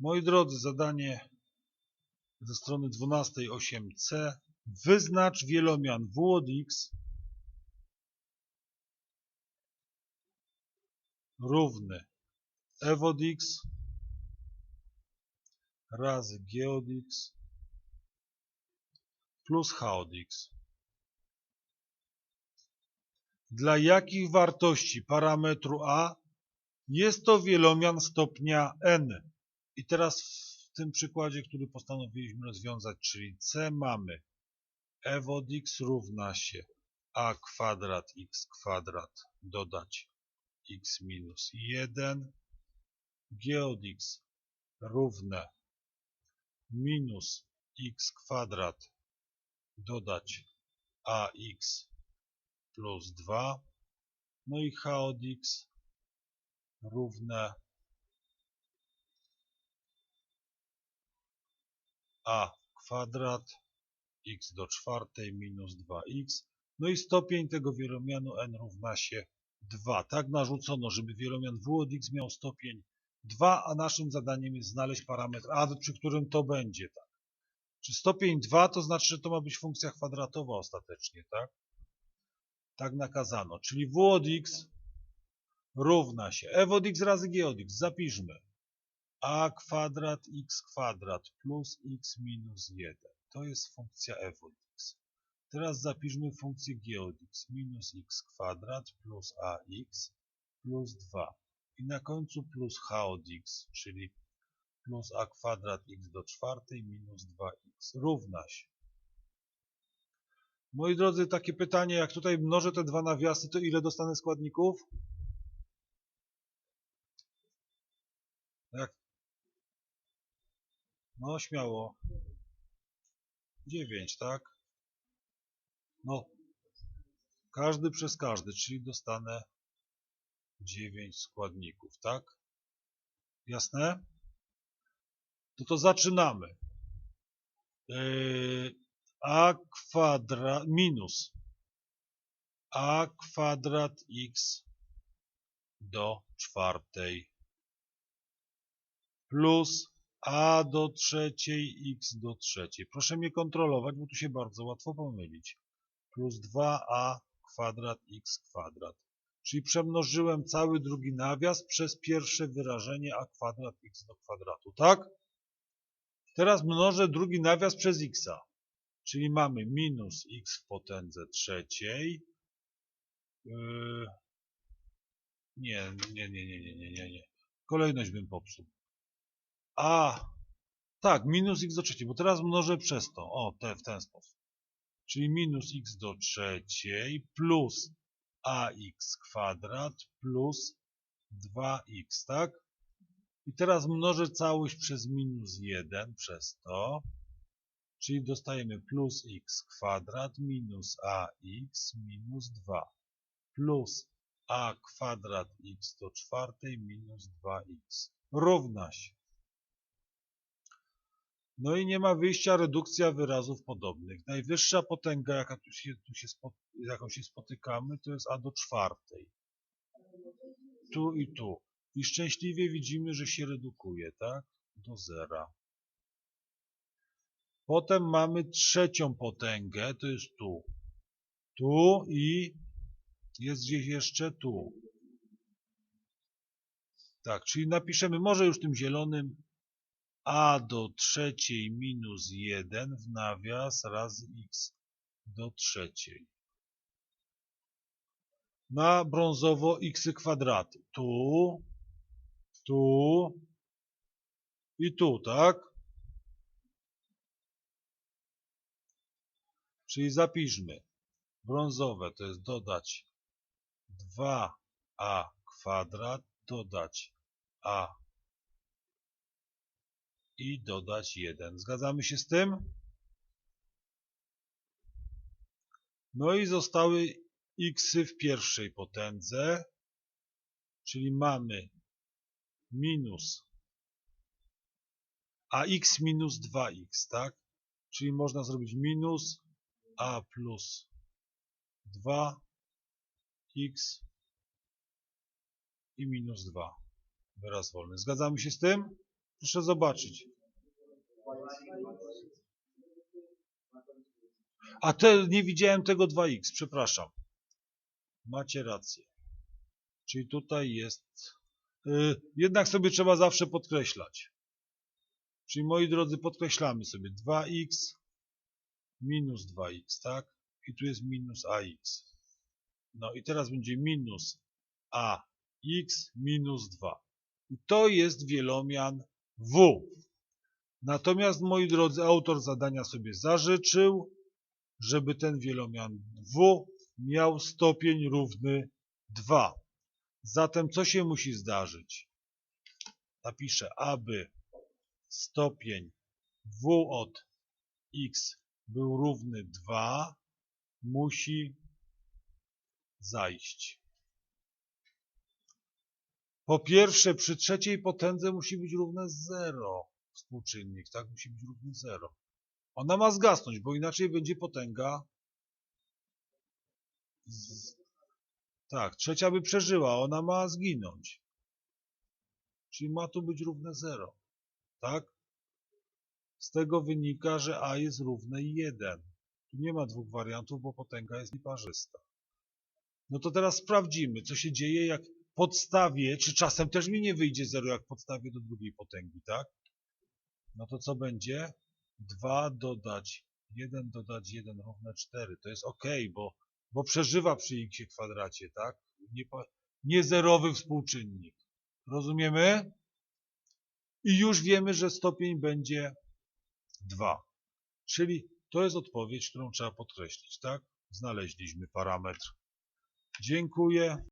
Moi drodzy, zadanie ze strony 12 8c. Wyznacz wielomian w od x równy f od x razy g od x plus h od x. Dla jakich wartości parametru a jest to wielomian stopnia n? I teraz w tym przykładzie, który postanowiliśmy rozwiązać, czyli c mamy f od x równa się a kwadrat x kwadrat dodać x minus 1 g od x równe minus x kwadrat dodać ax plus 2 no i h od x równe a kwadrat x do czwartej minus 2x. No i stopień tego wielomianu n równa się 2. Tak narzucono, żeby wielomian w od x miał stopień 2, a naszym zadaniem jest znaleźć parametr a, przy którym to będzie. Tak. Czy stopień 2 to znaczy, że to ma być funkcja kwadratowa ostatecznie, tak? Tak nakazano. Czyli w od x równa się f od x razy g od x. Zapiszmy a kwadrat x kwadrat plus x minus 1. To jest funkcja f od x. Teraz zapiszmy funkcję g od x minus x kwadrat plus ax plus 2. I na końcu plus h od x, czyli plus a kwadrat x do czwartej minus 2x równa się. Moi drodzy, takie pytanie, jak tutaj mnożę te dwa nawiasy, to ile dostanę składników? Jak? No, śmiało. 9, tak? No, każdy przez każdy, czyli dostanę 9 składników, tak? Jasne? To to zaczynamy. Yy, a kwadrat minus a kwadrat x do czwartej plus a do trzeciej x do trzeciej. Proszę mnie kontrolować, bo tu się bardzo łatwo pomylić. Plus 2a kwadrat x kwadrat. Czyli przemnożyłem cały drugi nawias przez pierwsze wyrażenie a kwadrat x do kwadratu, tak? Teraz mnożę drugi nawias przez x. Czyli mamy minus x w potędze trzeciej. Yy... Nie, nie, nie, nie, nie, nie, nie. Kolejność bym popsuł. A, tak, minus x do trzeciej, bo teraz mnożę przez to. O, te, w ten sposób. Czyli minus x do trzeciej plus ax kwadrat plus 2x, tak? I teraz mnożę całość przez minus 1 przez to. Czyli dostajemy plus x kwadrat minus ax minus 2 plus a kwadrat x do czwartej minus 2x równa się. No i nie ma wyjścia redukcja wyrazów podobnych. Najwyższa potęga, jaka tu się, tu się jaką się spotykamy, to jest a do czwartej. Tu i tu. I szczęśliwie widzimy, że się redukuje, tak? Do zera. Potem mamy trzecią potęgę, to jest tu. Tu i jest gdzieś jeszcze tu. Tak, czyli napiszemy może już tym zielonym a do trzeciej minus 1 w nawias razy x do trzeciej. Na brązowo x kwadraty. Tu, tu i tu, tak? Czyli zapiszmy. Brązowe to jest dodać 2a kwadrat, dodać a i dodać 1. Zgadzamy się z tym? No i zostały x w pierwszej potędze, czyli mamy minus a x minus 2x, tak? Czyli można zrobić minus a plus 2x i minus 2. Wyraz wolny. Zgadzamy się z tym? Proszę zobaczyć. A te, nie widziałem tego 2x, przepraszam. Macie rację. Czyli tutaj jest... y, jednak sobie trzeba zawsze podkreślać. Czyli moi drodzy, podkreślamy sobie 2x minus 2x, tak? I tu jest minus ax. No i teraz będzie minus ax minus 2. I to jest wielomian w. Natomiast, moi drodzy, autor zadania sobie zażyczył, żeby ten wielomian w miał stopień równy 2. Zatem co się musi zdarzyć? Napiszę, aby stopień w od x był równy 2, musi zajść. Po pierwsze, przy trzeciej potędze musi być równe 0 współczynnik, tak? Musi być równy 0. Ona ma zgasnąć, bo inaczej będzie potęga. Z... Tak, trzecia by przeżyła, ona ma zginąć. Czyli ma tu być równe 0. Tak? Z tego wynika, że a jest równe 1. Tu nie ma dwóch wariantów, bo potęga jest nieparzysta. No to teraz sprawdzimy, co się dzieje, jak podstawię, czy czasem też mi nie wyjdzie 0, jak podstawię do drugiej potęgi, tak? No to co będzie? 2 dodać 1 dodać 1 równe 4. To jest ok, bo, bo przeżywa przy x kwadracie, tak? Nie, pa- nie zerowy współczynnik. Rozumiemy? I już wiemy, że stopień będzie 2. Czyli to jest odpowiedź, którą trzeba podkreślić, tak? Znaleźliśmy parametr. Dziękuję.